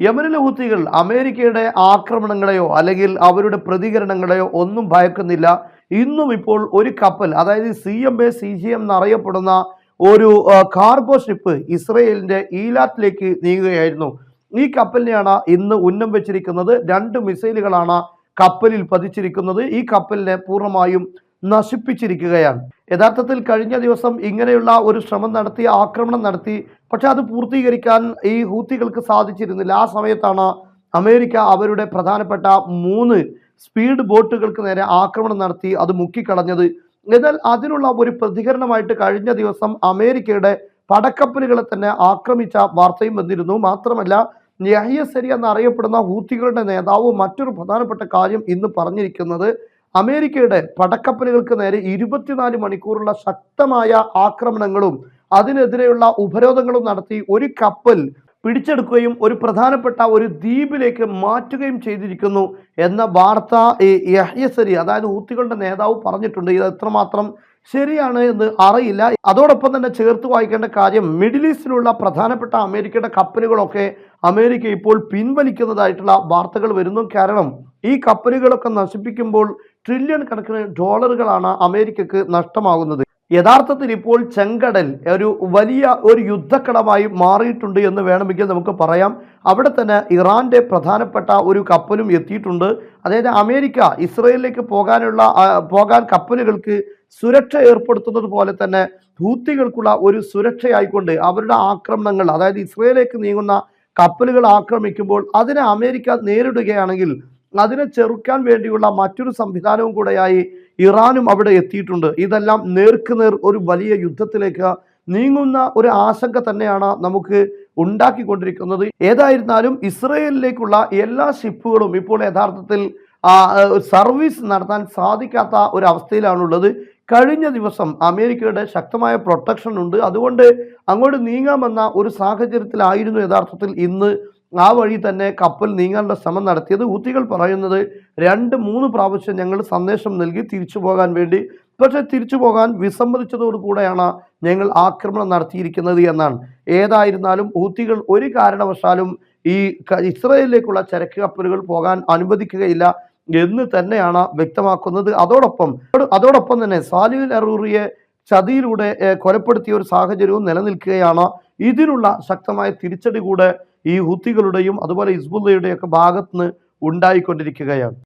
യമനിലെ ഹൂത്തികൾ അമേരിക്കയുടെ ആക്രമണങ്ങളെയോ അല്ലെങ്കിൽ അവരുടെ പ്രതികരണങ്ങളെയോ ഒന്നും ഭയക്കുന്നില്ല. ഇന്നും ഇപ്പോൾ ഒരു കപ്പൽ അതായത് C M A C G M എന്നറിയപ്പെടുന്ന ഒരു കാർഗോ ഷിപ്പ് ഇസ്രയേലിന്റെ ഈലാറ്റിലേക്ക് നീങ്ങുകയായിരുന്നു. ഈ കപ്പലിനെയാണ് ഇന്ന് ഉന്നം വെച്ചിരിക്കുന്നത്. രണ്ട് മിസൈലുകളാണ് കപ്പലിൽ പതിച്ചിരിക്കുന്നത്. ഈ കപ്പലിനെ പൂർണമായും നശിപ്പിച്ചിരിക്കുകയാണ്. യഥാർത്ഥത്തിൽ കഴിഞ്ഞ ദിവസം ഇങ്ങനെയുള്ള ഒരു ശ്രമം നടത്തി ആക്രമണം നടത്തി പക്ഷെ അത് പൂർത്തീകരിക്കാൻ ഈ ഹൂത്തികൾക്ക് സാധിച്ചിരുന്നില്ല. ആ സമയത്താണ് അമേരിക്ക അവരുടെ പ്രധാനപ്പെട്ട മൂന്ന് സ്പീഡ് ബോട്ടുകൾക്ക് നേരെ ആക്രമണം നടത്തി അത് മുക്കിക്കളഞ്ഞത്. എന്നാൽ അതിനുള്ള ഒരു പ്രതികരണമായിട്ട് കഴിഞ്ഞ ദിവസം അമേരിക്കയുടെ പടക്കപ്പലുകളെ തന്നെ ആക്രമിച്ച വാർത്തയും വന്നിരുന്നു. മാത്രമല്ല യഹ്യ എന്നറിയപ്പെടുന്ന ഹൂത്തികളുടെ നേതാവ് മറ്റൊരു പ്രധാനപ്പെട്ട കാര്യം ഇന്ന് പറഞ്ഞിരിക്കുന്നത് അമേരിക്കയുടെ പടക്കപ്പലുകൾക്ക് നേരെ ഇരുപത്തിനാല് മണിക്കൂറുള്ള ശക്തമായ ആക്രമണങ്ങളും അതിനെതിരെയുള്ള ഉപരോധങ്ങളും നടത്തി ഒരു കപ്പൽ പിടിച്ചെടുക്കുകയും ഒരു പ്രധാനപ്പെട്ട ഒരു ദ്വീപിലേക്ക് മാറ്റുകയും ചെയ്തിരിക്കുന്നു എന്ന വാർത്ത യഹ്യസരി അതായത് ഊത്തികളുടെ നേതാവ് പറഞ്ഞിട്ടുണ്ട്. ഇത് എത്രമാത്രം ശരിയാണ് എന്ന് അറിയില്ല. അതോടൊപ്പം തന്നെ ചേർത്ത് വായിക്കേണ്ട കാര്യം മിഡിൽ ഈസ്റ്റിലുള്ള പ്രധാനപ്പെട്ട അമേരിക്കയുടെ കപ്പലുകളൊക്കെ അമേരിക്ക ഇപ്പോൾ പിൻവലിക്കുന്നതായിട്ടുള്ള വാർത്തകൾ വരുന്നു. കാരണം ഈ കപ്പലുകളൊക്കെ നശിപ്പിക്കുമ്പോൾ ട്രില്യൺ കണക്കിന് ഡോളറുകളാണ് അമേരിക്കക്ക് നഷ്ടമാകുന്നത്. യഥാർത്ഥത്തിൽ ഇപ്പോൾ ചെങ്കടൽ ഒരു വലിയ ഒരു യുദ്ധക്കടമായി മാറിയിട്ടുണ്ട് എന്ന് വേണമെങ്കിൽ നമുക്ക് പറയാം. അവിടെ തന്നെ ഇറാന്റെ പ്രധാനപ്പെട്ട ഒരു കപ്പലും എത്തിയിട്ടുണ്ട്. അതായത് അമേരിക്ക ഇസ്രയേലിലേക്ക് പോകാനുള്ള പോകാൻ കപ്പലുകൾക്ക് സുരക്ഷ ഏർപ്പെടുത്തുന്നത് പോലെ തന്നെ ഹൂത്തികൾക്കുള്ള ഒരു സുരക്ഷയായിക്കൊണ്ട് അവരുടെ ആക്രമണങ്ങൾ അതായത് ഇസ്രയേലിലേക്ക് നീങ്ങുന്ന കപ്പലുകൾ ആക്രമിക്കുമ്പോൾ അതിനെ അമേരിക്ക നേരിടുകയാണെങ്കിൽ അതിനെ ചെറുക്കാൻ വേണ്ടിയുള്ള മറ്റൊരു സംവിധാനവും കൂടെയായി ഇറാനും അവിടെ എത്തിയിട്ടുണ്ട്. ഇതെല്ലാം നേർക്കുനേർ ഒരു വലിയ യുദ്ധത്തിലേക്ക് നീങ്ങുന്ന ഒരു ആശങ്ക തന്നെയാണ് നമുക്ക് ഉണ്ടാക്കിക്കൊണ്ടിരിക്കുന്നത്. ഏതായിരുന്നാലും ഇസ്രയേലിലേക്കുള്ള എല്ലാ ഷിപ്പുകളും ഇപ്പോൾ യഥാർത്ഥത്തിൽ സർവീസ് നടത്താൻ സാധിക്കാത്ത ഒരു അവസ്ഥയിലാണുള്ളത്. കഴിഞ്ഞ ദിവസം അമേരിക്കയുടെ ശക്തമായ പ്രൊട്ടക്ഷൻ ഉണ്ട്. അതുകൊണ്ട് അങ്ങോട്ട് നീങ്ങാമെന്ന ഒരു സാഹചര്യത്തിലായിരുന്നു യഥാർത്ഥത്തിൽ ഇന്ന് ആ വഴി തന്നെ കപ്പൽ നീങ്ങാനുള്ള ശ്രമം നടത്തിയത് ഊത്തികൾ പറയുന്നത് രണ്ട് മൂന്ന് പ്രാവശ്യം ഞങ്ങൾ സന്ദേശം നൽകി തിരിച്ചു പോകാൻ വേണ്ടി. പക്ഷെ തിരിച്ചു പോകാൻ വിസമ്മതിച്ചതോടുകൂടെയാണ് ഞങ്ങൾ ആക്രമണം നടത്തിയിരിക്കുന്നത് എന്നാണ്. ഏതായിരുന്നാലും ഊത്തികൾ ഒരു കാരണവശാലും ഈ ഇസ്രയേലിലേക്കുള്ള ചരക്ക് കപ്പലുകൾ പോകാൻ അനുവദിക്കുകയില്ല എന്ന് തന്നെയാണ് വ്യക്തമാക്കുന്നത്. അതോടൊപ്പം അതോടൊപ്പം തന്നെ സാലിൽ അറൂറിയെ ചതിയിലൂടെ കൊലപ്പെടുത്തിയ ഒരു സാഹചര്യവും നിലനിൽക്കുകയാണ്. ഇതിനുള്ള ശക്തമായ തിരിച്ചടി കൂടെ ഈ ഹുത്തികളുടെയും അതുപോലെ ഹിസ്ബുല്ലയുടെയൊക്കെ ഭാഗത്ത് നിന്ന് ഉണ്ടായിക്കൊണ്ടിരിക്കുകയാണ്.